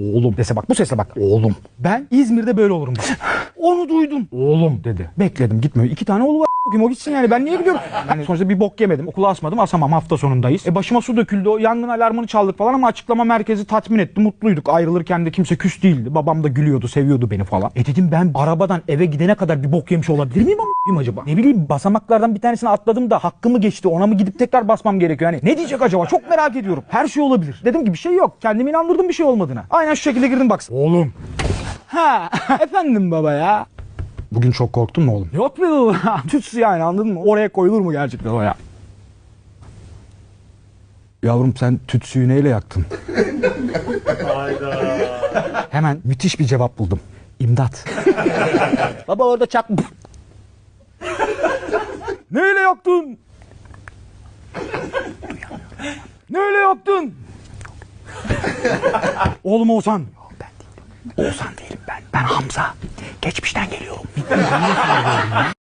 Oğlum dese bak bu sesle bak. Oğlum. Ben İzmir'de böyle olurum. Onu duydum. Oğlum dedi. Bekledim gitmiyor. İki tane oğlu var. O gitsin yani. Ben niye gidiyorum? Yani sonuçta bir bok yemedim. Okula asmadım. Asamam hafta sonundayız. E başıma su döküldü. O yangın alarmını çaldık falan ama açıklama merkezi tatmin etti. Mutluyduk. Ayrılırken de kimse küs değildi. Babam da gülüyordu. Seviyordu beni falan. E dedim ben arabadan eve gidene kadar bir bok yemiş olabilir miyim ama acaba? Ne bileyim basamaklardan bir tanesini atladım da hakkımı geçti. Ona mı gidip tekrar basmam gerekiyor? Yani ne diyecek acaba? Çok merak ediyorum. Her şey olabilir. Dedim ki bir şey yok. Kendimi inandırdım bir şey olmadığına. Aynen şu şekilde girdim baksın. Oğlum. Ha efendim baba ya. Bugün çok korktun mu oğlum? Yok baba. Tütsü yani anladın mı? Oraya koyulur mu gerçekten o ya? Yavrum sen tütsüyü neyle yaktın? Hemen müthiş bir cevap buldum. İmdat. Baba orada çak... neyle yaktın? neyle yaktın? Oğlum Oğuzhan. Ben değilim. Oğuzhan değilim ben. Ben Hamza. Geçmişten geliyorum.